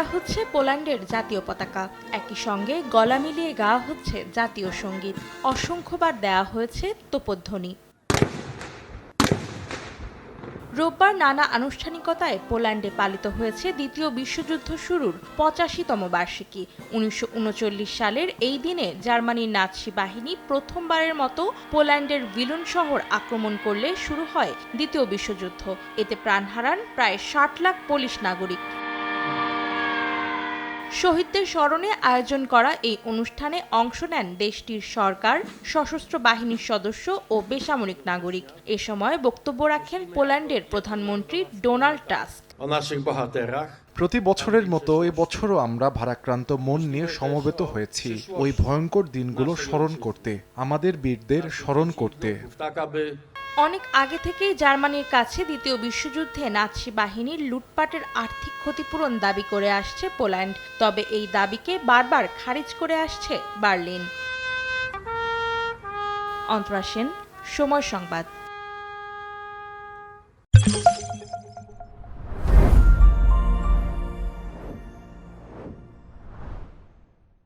হচ্ছে পোল্যান্ডের জাতীয় পতাকা। একই সঙ্গে গলা মিলিয়ে গাওয়া হচ্ছে জাতীয় সংগীত। অসংখ্যবার দেয়া হয়েছে তোপধ্বনি। রোববার নানা আনুষ্ঠানিকতায় পোল্যান্ডে পালিত হয়েছে দ্বিতীয় বিশ্বযুদ্ধ শুরুর পঁচাশিতম বার্ষিকী। উনিশশো উনচল্লিশ সালের এই দিনে জার্মানির নাৎসি বাহিনী প্রথমবারের মতো পোল্যান্ডের ভিলুন শহর আক্রমণ করলে শুরু হয় দ্বিতীয় বিশ্বযুদ্ধ। এতে প্রাণ হারান প্রায় ষাট লাখ পোলিশ নাগরিক। শহীদদের স্মরণে আয়োজন করা এই অনুষ্ঠানে অংশ নেন দেশটির সরকার সশস্ত্র বাহিনীর সদস্য ও বেসামরিক নাগরিক। এ সময় বক্তব্য রাখেন পোল্যান্ডের প্রধানমন্ত্রী ডোনাল্ড টাস্ক। প্রতি বছরের মতো এবছরও আমরা ভারাক্রান্ত মন নিয়ে সমবেত হয়েছি ওই ভয়ঙ্কর দিনগুলো স্মরণ করতে আমাদের বীরদের স্মরণ করতে। অনেক আগে থেকেই জার্মানির কাছে দ্বিতীয় বিশ্বযুদ্ধে নাৎসি বাহিনীর লুটপাটের আর্থিক ক্ষতিপূরণ দাবি করে আসছে পোল্যান্ড। তবে এই দাবিকে বারবার খারিজ করে আসছে বার্লিন। অন্তরা সময় সংবাদ।